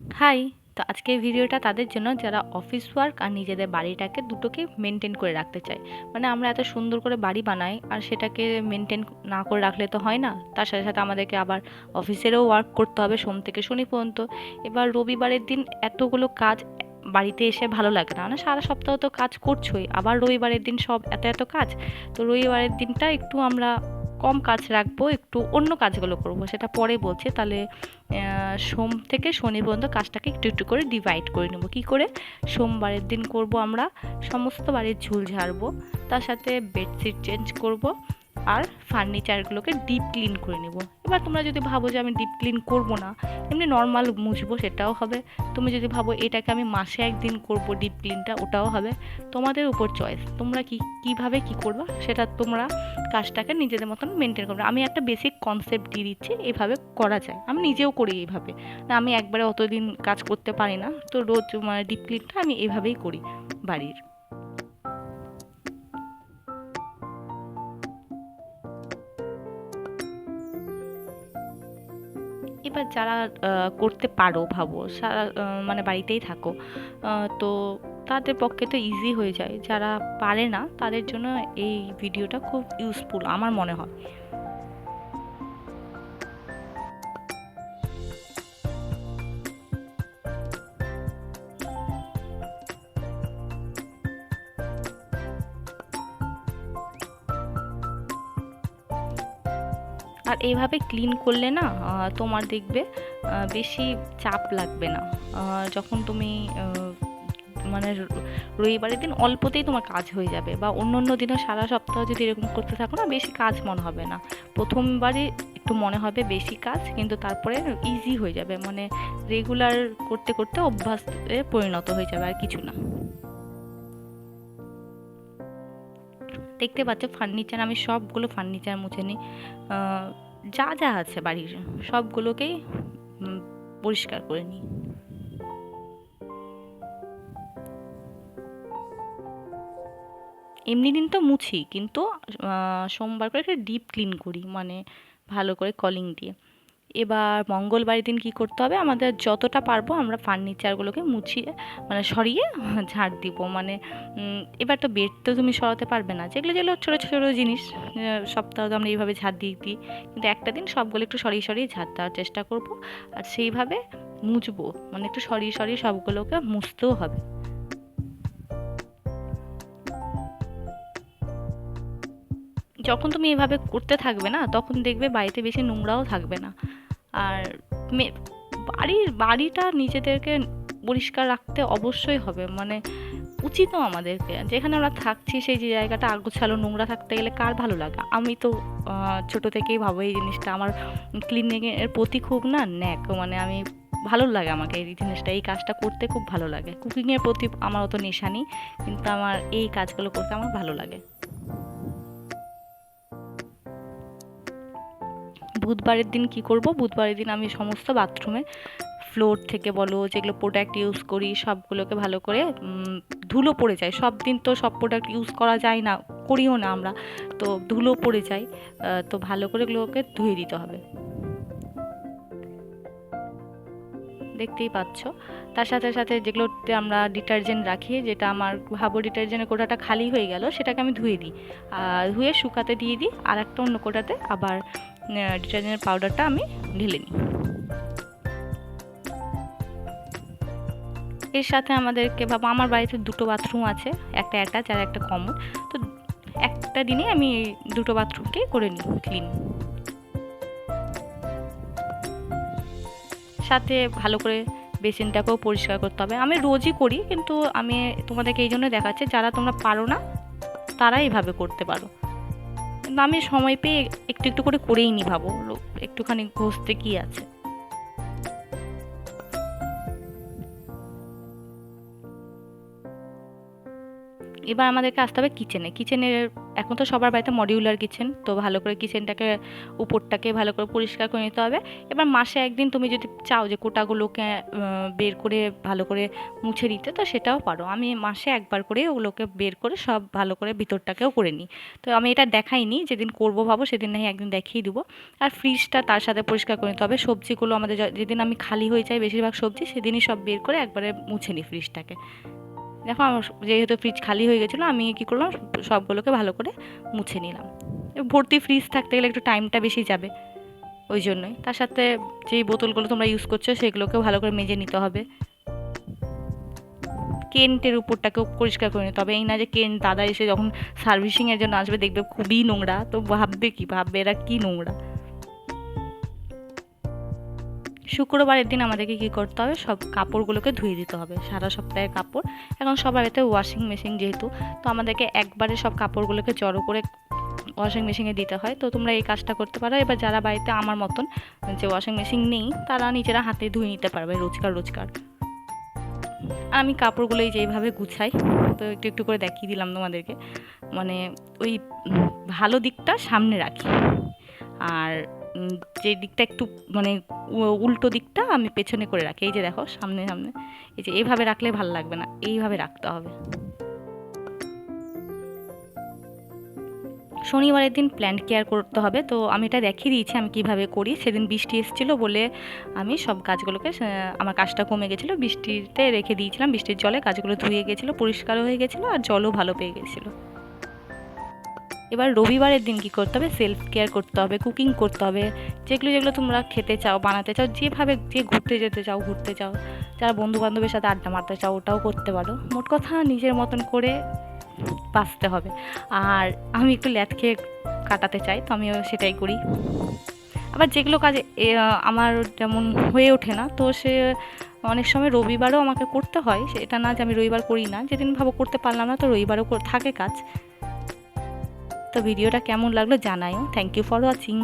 High তো আজকে ভিডিওটা তাদের জন্য যারা অফিস ওয়ার্ক আর নিজেদের বাড়িটাকে দুটোকে মেনটেন করে রাখতে চায়। মানে আমরা এত সুন্দর করে বাড়ি বানাই আর সেটাকে মেনটেন না করে রাখলে তো হয় না। তার সাথে সাথে আমাদেরকে আবার অফিসেরও ওয়ার্ক করতে হবে সোম থেকে শনি পর্যন্ত। এবার রবিবারের দিন এতগুলো কাজ বাড়িতে এসে ভালো লাগে না। মানে সারা সপ্তাহ তো কাজ করছোই, আবার রবিবারের দিন সব এত এত কাজ। তো রবিবারের দিনটা একটু আমরা কম কাজ রাখব, একটু অন্য কাজগুলো করব। সেটা পরে বলছে, তাহলে সোম থেকে শনি পর্যন্ত কাজটাকে একটু একটু করে ডিভাইড করে নেব। কী করে? সোমবারের দিন করব আমরা, সমস্ত বাড়ির ঝুল ঝাড়বো, তার সাথে বেডশিট চেঞ্জ করব। আর ফার্নিচারগুলোকে ডিপ ক্লিন করে নেব। এবার তোমরা যদি ভাবো যে আমি ডিপ ক্লিন করব না, এমনি নর্মাল মুছবো সেটাও হবে। তুমি যদি ভাবো এটাকে আমি মাসে একদিন করব ডিপ ক্লিনটা ওটাও হবে। তোমাদের উপর চয়েস তোমরা কি, কীভাবে কি করবা সেটা তোমরা কাজটাকে নিজেদের মতন মেনটেন করবে। আমি একটা বেসিক কনসেপ্ট দিয়ে দিচ্ছি, এভাবে করা যায়। আমি নিজেও করি এইভাবে। না, আমি একবারে অতদিন কাজ করতে পারি না। তো রোজ মানে ডিপ ক্লিনটা আমি এভাবেই করি বাড়ির। এবার যারা করতে পারো, ভাবো, সারা মানে বাড়িতেই থাকো তো তাদের পক্ষে তো ইজি হয়ে যায়। যারা পারে না, তাদের জন্য এই ভিডিওটা খুব ইউজফুল আমার মনে হয়। আর এইভাবে ক্লিন করলে না তোমার দেখবে বেশি চাপ লাগবে না। যখন তুমি মানে রবিবারের দিন অল্পতেই তোমার কাজ হয়ে যাবে বা অন্য অন্য দিনও সারা সপ্তাহ যদি এরকম করতে থাকো না, বেশি কাজ মনে হবে না। প্রথমবারে একটু মনে হবে বেশি কাজ, কিন্তু তারপরে ইজি হয়ে যাবে। মানে রেগুলার করতে করতে অভ্যাসে পরিণত হয়ে যাবে আর কিছু না। দেখতে পাচ্ছ ফার্নিচার আমি সবগুলো ফার্নিচার মুছে নিই। যা যা আছে বাড়ির, সবগুলোকেই পরিষ্কার করে নিই। এমনি দিন তো মুছি, কিন্তু সোমবার করে একটা ডিপ ক্লিন করি মানে ভালো করে কলিং দিয়ে। এবার মঙ্গলবারের দিন কী করতে হবে? আমাদের যতটা পারব আমরা ফার্নিচারগুলোকে মুছিয়ে মানে সরিয়ে ঝাড় দিব। মানে এবার তো বেড তো তুমি সরাতে পারবে না। যেগুলো যেগুলো ছোটো ছোটো জিনিস সপ্তাহ তো আমরা এইভাবে ঝাড় দিয়ে দিই। কিন্তু একটা দিন সবগুলো একটু সরিয়ে সরিয়ে ঝাড় দেওয়ার চেষ্টা করব। আর সেইভাবে মুছবো। মানে একটু সরিয়ে সরিয়ে সবগুলোকে মুছতেও হবে। যখন তুমি এভাবে করতে থাকবে না, তখন দেখবে বাড়িতে বেশি নোংরাও থাকবে না। আর বাড়ির, বাড়িটা নিজেদেরকে পরিষ্কার রাখতে অবশ্যই হবে। মানে উচিতও আমাদেরকে। যেখানে আমরা থাকছি, সেই যে জায়গাটা আগোছালো, নোংরা থাকতে গেলে কার ভালো লাগে? আমি তো ছোট থেকেই ভাবো এই জিনিসটা। আমার ক্লিনিংয়ের প্রতি খুব না ন্যাক। মানে আমি ভালো লাগে আমাকে এই জিনিসটা। এই কাজটা করতে খুব ভালো লাগে। কুকিংয়ের প্রতি আমার অত নেশা নেই। কিন্তু আমার এই কাজগুলো করতে আমার ভালো লাগে। বুধবারের দিন কি করব? বুধবারের দিন আমি সমস্ত বাথরুমে ফ্লোর থেকে বলো, যেগুলো প্রোডাক্ট ইউজ করি, সবগুলোকে ভালো করে ধুলো পড়ে যায়। সব দিন তো সব প্রোডাক্ট ইউজ করা যায় না, করিও না আমরা। তো ধুলো পড়ে যায় তো ভালো করে এগুলোকে ধুয়ে দিতে হবে। দেখতেই পাচ্ছ। তার সাথে সাথে যেগুলোতে আমরা ডিটারজেন্ট রাখি, যেটা আমার ভাবো ডিটারজেন্টের কোটাটা খালি হয়ে গেল, সেটাকে আমি ধুয়ে দিই। ধুয়ে শুকাতে দিয়ে দিই আর একটা অন্য কোটাতে আবার ডিটারজেন্টের পাউডারটা আমি ঢেলে নিই। এর সাথে আমাদেরকে বাবা আমার বাড়িতে দুটো বাথরুম আছে, একটা অ্যাটাচ আর একটা কমন তো একটা দিনে আমি দুটো বাথরুমকে করে নিই ক্লিন সাথে ভালো করে বেসিনটাকেও পরিষ্কার করতে হবে। আমি রোজই করি, কিন্তু আমি তোমাদেরকে এই জন্য দেখাচ্ছি, যারা তোমরা পারো না, তারা এইভাবে করতে পারো। আমি সময় পেয়ে একটু একটু করে করেই নি ভাবো। একটুখানি ঘষতে কি আছে? এবার আমাদেরকে আসতে হবে কিচেনে কিচেনের এখন তো সবার বাড়িতে মডিউলার কিচেন তো ভালো করে কিচেনটাকে উপরটাকে ভালো করে পরিষ্কার করে নিতে হবে। এবার মাসে একদিন তুমি যদি চাও যে কোটাগুলোকে বের করে ভালো করে মুছে দিতে তো সেটাও পারো। আমি মাসে একবার করে ওগুলোকে বের করে সব ভালো করে ভিতরটাকেও করে নিই। তো আমি এটা দেখাইনি, যেদিন করব ভাবো সেদিন নাই একদিন দেখিয়ে দেবো। আর ফ্রিজটা তার সাথে পরিষ্কার করে নিতে হবে। সবজিগুলো আমাদের যেদিন আমি খালি হয়ে যাই বেশিরভাগ সবজি, সেদিনই সব বের করে একবারে মুছে নিই ফ্রিজটাকে দেখো, আমার যেহেতু ফ্রিজ খালি হয়ে গেছিল, আমি কী করলাম, সবগুলোকে ভালো করে মুছে নিলাম। ভর্তি ফ্রিজ থাকতে গেলে একটু টাইমটা বেশি যাবে, ওই জন্যই। তার সাথে যেই বোতলগুলো তোমরা ইউজ করছ, সেগুলোকেও ভালো করে মেজে নিতে হবে। কেন্টের উপরটাকেও পরিষ্কার করে নিতে হবে। এই না যে কেন্ট দাদা এসে যখন সার্ভিসিংয়ের জন্য আসবে, দেখবে খুবই নোংরা। তো ভাববে কি? ভাববে এরা কি নোংরা? শুক্রবারের দিন আমাদেরকে কী করতে হবে? সব কাপড়গুলোকে ধুয়ে দিতে হবে। সারা সপ্তাহের কাপড়। এখন সবার বাড়িতে ওয়াশিং মেশিন যেহেতু, তো আমাদেরকে একবারে সব কাপড়গুলোকে জড়ো করে ওয়াশিং মেশিনে দিতে হয়। তো তোমরা এই কাজটা করতে পারো। এবার যারা বাড়িতে আমার মতন যে ওয়াশিং মেশিন নেই, তারা নিজেরা হাতে ধুয়ে নিতে পারবে রোজকার রোজকার। আমি কাপড়গুলো এই যেইভাবে গুছাই, তো একটু একটু করে দেখিয়ে দিলাম তোমাদেরকে। মানে ওই ভালো দিকটা সামনে রাখি। আর যে দিকটা একটু মানে উল্টো দিকটা আমি পেছনে করে রাখি। এই যে দেখো, সামনে সামনে। এই যে এইভাবে রাখলে ভালো লাগবে না, এইভাবে রাখতে হবে। শনিবারের দিন প্ল্যান্ট কেয়ার করতে হবে। তো আমি এটা দেখিয়ে দিয়েছি আমি কীভাবে করি। সেদিন বৃষ্টি এসেছিল বলে আমি সব গাছগুলোকে আমার কাজটা কমে গেছিল। বৃষ্টিতে রেখে দিয়েছিলাম। বৃষ্টির জলে গাছগুলো ধুয়ে গেছিল, পরিষ্কারও হয়ে গেছিল আর জলও ভালো পেয়ে গেছিল। এবার রবিবারের দিন কি করতে হবে? সেলফ কেয়ার করতে হবে কুকিং করতে হবে। যেগুলো যেগুলো তোমরা খেতে চাও, বানাতে চাও, যেভাবে, যে ঘুরতে যেতে চাও, ঘুরতে চাও। যারা বন্ধু বান্ধবের সাথে আড্ডা মারতে চাও, ওটাও করতে পারো। মোট কথা নিজের মতন করে বাঁচতে হবে। আর আমি একটু ল্যাথ খেয়ে কাটাতে চাই, তো আমিও সেটাই করি। আবার যেগুলো কাজে আমার যেমন হয়ে ওঠে না, তো সে অনেক সময় রবিবারও আমাকে করতে হয়। সেটা না যে আমি রবিবার করি না, যেদিন ভাবো করতে পারলাম না, তো রবিবারও থাকে কাজ। তো ভিডিওটা কেমন লাগল জানায়ও। Thank you for watching